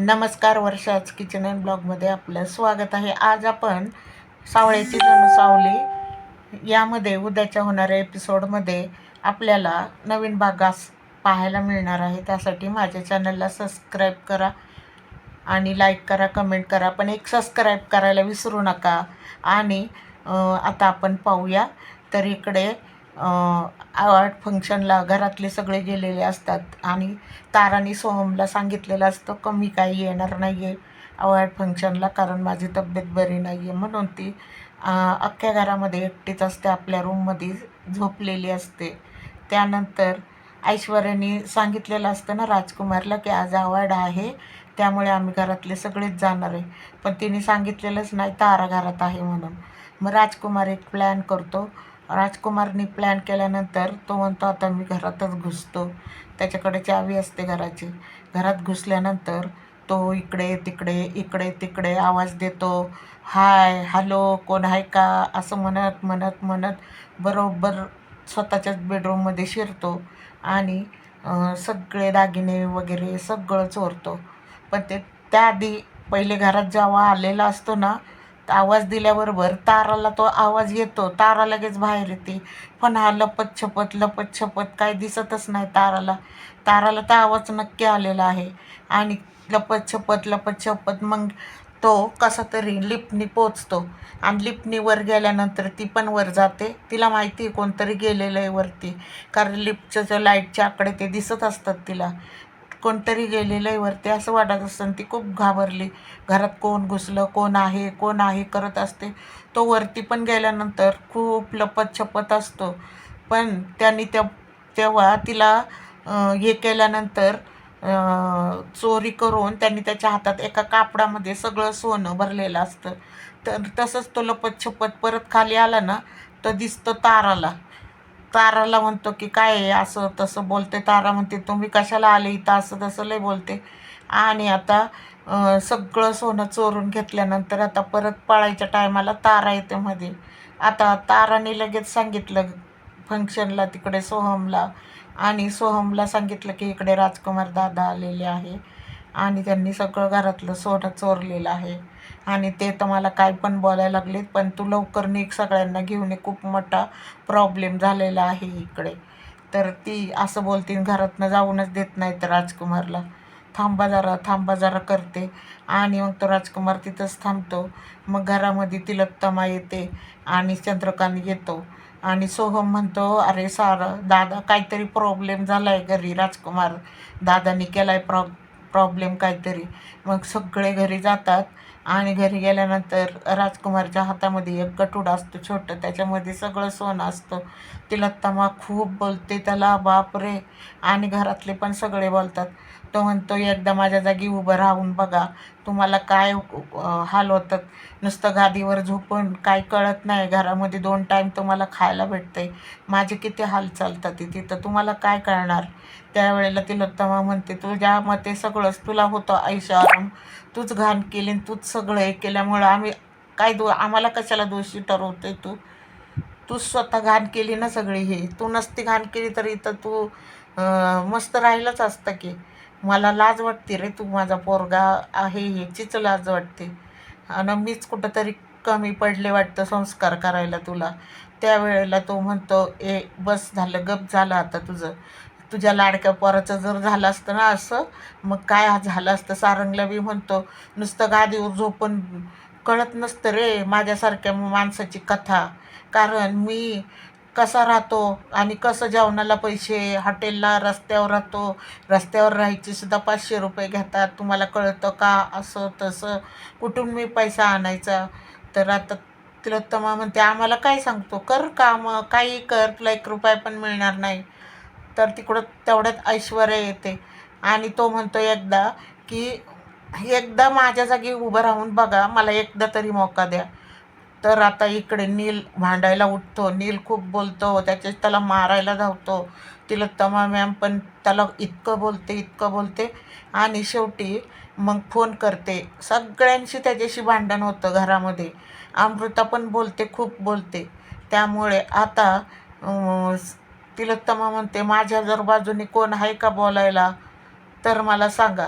नमस्कार वर्षाच kitchen and ब्लॉगमध्ये आपलं स्वागत आहे. आज आपण सावळ्याची जणू सावली. यामध्ये उद्याच्या होणाऱ्या एपिसोडमध्ये आपल्याला नवीन भागास पाहायला मिळणार आहे. त्यासाठी माझ्या चॅनलला सबस्क्राईब करा आणि लाईक करा कमेंट करा. पण एक सबस्क्राईब करायला विसरू नका. आणि आता आपण पाहूया. तर इकडे आर्ट फंक्शनला घरातले सगळे गेलेले असतात. आणि ताराने सोहमला सांगितलेलं असतं कमी काही येणार नाही आहे अवॉर्ड फंक्शनला कारण माझी तब्येत बरी नाही आहे म्हणून ती अख्ख्या घरामध्ये एकटीच असते आपल्या रूममध्ये झोपलेली असते. त्यानंतर ऐश्वर्याने सांगितलेलं असतं ना राजकुमारला की आज अवॉर्ड आहे त्यामुळे आम्ही घरातले सगळेच जाणार आहे. पण तिने सांगितलेलंच नाही तारा घरात आहे म्हणून. मग राजकुमार एक प्लॅन करतो राजकुमारने प्लॅन केल्यानंतर तो म्हणतो आता मी घरातच घुसतो. त्याच्याकडे चावी असते घराची. घरात घुसल्यानंतर तो इकडे तिकडे इकडे तिकडे आवाज देतो. हाय हॅलो कोण आहे का? असं म्हणत म्हणत म्हणत बरोबर स्वतःच्याच बेडरूममध्ये शिरतो आणि सगळे दागिने वगैरे सगळं चोरतो. पण ते त्याआधी पहिले घरात जेव्हा आलेला असतो ना आवाज दिल्याबरोबर ताराला तो आवाज येतो. तारा लगेच बाहेर येते. पण हा लपत छपत लपत छपत काय दिसतच नाही ताराला. ताराला तर आवाज नक्की आलेला आहे. आणि लपत छपत लपत छपत मग तो कसा तरी लिफ्टनी पोचतो आणि लिफ्टनी गेल्यानंतर ती पण वर जाते. तिला माहिती आहे कोणतरी गेलेलं आहे वरती. कारण लिपचं ज्या लाईटच्या आकडे ते दिसत असतात तिला. कोणतरी गेलेलं आहे वरती असं वाटत असतं. ती खूप घाबरली. घरात कोण घुसलं कोण आहे कोण आहे करत असते. तो वरती पण गेल्यानंतर खूप लपत छपत असतो. पण त्यांनी त्या तेव्हा तिला हे केल्यानंतर चोरी करून त्यांनी त्याच्या हातात एका कापडामध्ये सगळं सोनं भरलेलं असतं. तर तसंच तो लपत छपत परत खाली आला ना तर दिसतो ताराला. ताराला म्हणतो की काय आहे असं तसं बोलते. तारा म्हणते तुम्ही कशाला आले इथं? असं तसं लय बोलते. आणि आता सगळं सोनं चोरून घेतल्यानंतर आता परत पळायच्या टायमाला तारा येते मध्ये. आता ताराने लगेच सांगितलं फंक्शनला तिकडे सोहमला. आणि सोहमला सांगितलं की इकडे राजकुमार दादा आलेले आहे. आणि त्यांनी सगळं घरातलं सोनं चोरलेलं आहे. आणि ते तर मला काय पण बोलायला लागलेत पण तू लवकर निघ. सगळ्यांना घेऊन ये. खूप मोठा प्रॉब्लेम झालेला आहे इकडे. तर ती असं बोलतीन घरातनं जाऊनच देत नाही तर राजकुमारला. थांबा जरा थांबा जरा करते. आणि मग तो राजकुमार तिथंच थांबतो. मग घरामध्ये तिलोत्तमा येते आणि चंद्रकांत येतो. आणि सोहम म्हणतो अरे सारं दादा काहीतरी प्रॉब्लेम झाला आहे घरी राजकुमार. दादानी केला आहे प्रॉ प्रॉब्लेम काहीतरी. मग सगळे घरी जातात आणि घरी गेल्यानंतर राजकुमारच्या हातामध्ये एक गटूड असतो छोटं. त्याच्यामध्ये सगळं सोनं असतं. ती लत्तामा खूप बोलते त्याला बापरे आणि घरातले पण सगळे बोलतात तो म्हणतो एकदा माझ्या जागी उभं राहून बघा तुम्हाला काय हाल होतात नुसतं गादीवर झोपून काय कळत नाही घरामध्ये दोन टाईम तुम्हाला खायला भेटते माझे किती हाल चालतात ते तिथं तुम्हाला काय कळणार? त्यावेळेला ती लत्तमा म्हणते तुझ्या मते सगळंच तुला होतं ऐशा आराम. तूच घाण केली आणि तूच सगळं हे केल्यामुळं आम्ही काय दो आम्हाला कशाला दोषी ठरवते तू? तू स्वतः घाण केली ना सगळी हे. तू नसती घाण केली तर इथं तू मस्त राहिलंच असतं की. मला लाज वाटते रे तू माझा पोरगा आहे ह्याचीच लाज वाटते. आणि मीच कुठंतरी कमी पडले वाटतं संस्कार करायला तुला. त्यावेळेला तो म्हणतो ए बस झालं गप झालं आता तुझं. तुझ्या लाडक्या पोराचं जर झालं असतं ना असं मग काय झालं असतं? सारंगला बी म्हणतो नुसतं गादीवर झोपून कळत नसतं रे माझ्यासारख्या माणसाची कथा. कारण मी कसा राहतो आणि कसं जेवणाला पैसे हॉटेलला रस्त्यावर राहतो रस्त्यावर राहायचे सुद्धा पाचशे रुपये घेतात. तुम्हाला कळतं का असं तसं? कुठून मी पैसा आणायचा? तर आता तिलोत्तमा म्हणते आम्हाला काय सांगतो? कर काम काही कर तुला एक रुपया पण मिळणार नाही. तर तिकडं तेवढ्यात ऐश्वर्या येते आणि तो म्हणतो एकदा की एकदा माझ्या जागी उभं राहून बघा मला एकदा तरी मौका द्या. तर आता इकडे नील भांडायला उठतो. नील खूप बोलतो. त्याचे त्याला मारायला धावतो. तिला तमा मॅम पण त्याला इतकं बोलते इतकं बोलते. आणि शेवटी मग फोन करते. सगळ्यांशी त्याच्याशी भांडण होतं घरामध्ये. अमृता पण बोलते खूप बोलते. त्यामुळे आता तिलोत्तमा म्हणते माझ्या जर बाजूने कोण आहे का बोलायला? तर मला सांगा.